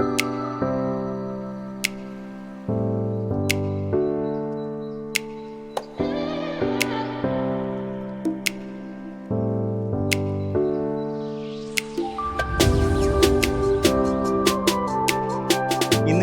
you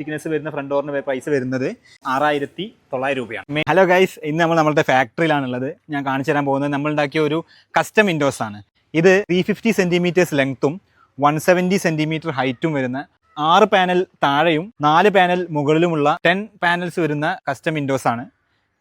thickness വരുന്ന front ഡോറിന് പൈസ വരുന്നത് ആറായിരത്തി തൊള്ളായിരം രൂപയാണ്. ഹലോ ഗൈസ് ഇന്ന് നമ്മൾ നമ്മുടെ ഫാക്ടറിയിലാണുള്ളത് ഞാൻ കാണിച്ചു തരാൻ പോകുന്നത് നമ്മൾ ഉണ്ടാക്കിയ ഒരു കസ്റ്റം വിൻഡോസ് ആണ്. ഇത് ത്രീ ഫിഫ്റ്റി സെന്റിമീറ്റേഴ്സ് ലെങ്ത്തും വൺ സെവന്റി സെന്റിമീറ്റർ ഹൈറ്റും വരുന്ന ആറ് പാനൽ താഴെയും നാല് പാനൽ മുകളിലുമുള്ള ടെൻ പാനൽസ് വരുന്ന കസ്റ്റം വിൻഡോസ് ആണ്.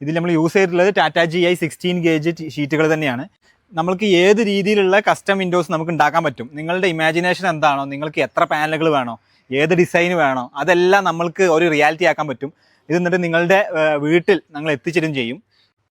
ഇതിൽ നമ്മൾ യൂസ് ചെയ്തിട്ടുള്ളത് Tata G I sixteen gauge ഷീറ്റുകൾ തന്നെയാണ്. നമ്മൾക്ക് ഏത് രീതിയിലുള്ള കസ്റ്റം വിൻഡോസ് നമുക്ക് ഉണ്ടാക്കാൻ പറ്റും? നിങ്ങളുടെ ഇമാജിനേഷൻ എന്താണോ? നിങ്ങൾക്ക് എത്ര പാനലുകൾ വേണോ? ഏത് ഡിസൈൻ വേണോ? അതെല്ലാം നമ്മൾക്ക് ഒരു റിയാലിറ്റി ആക്കാൻ പറ്റും. ഇത് എന്നിട്ട് നിങ്ങളുടെ വീട്ടിൽ ഞങ്ങൾ എത്തിച്ചേരും ചെയ്യും.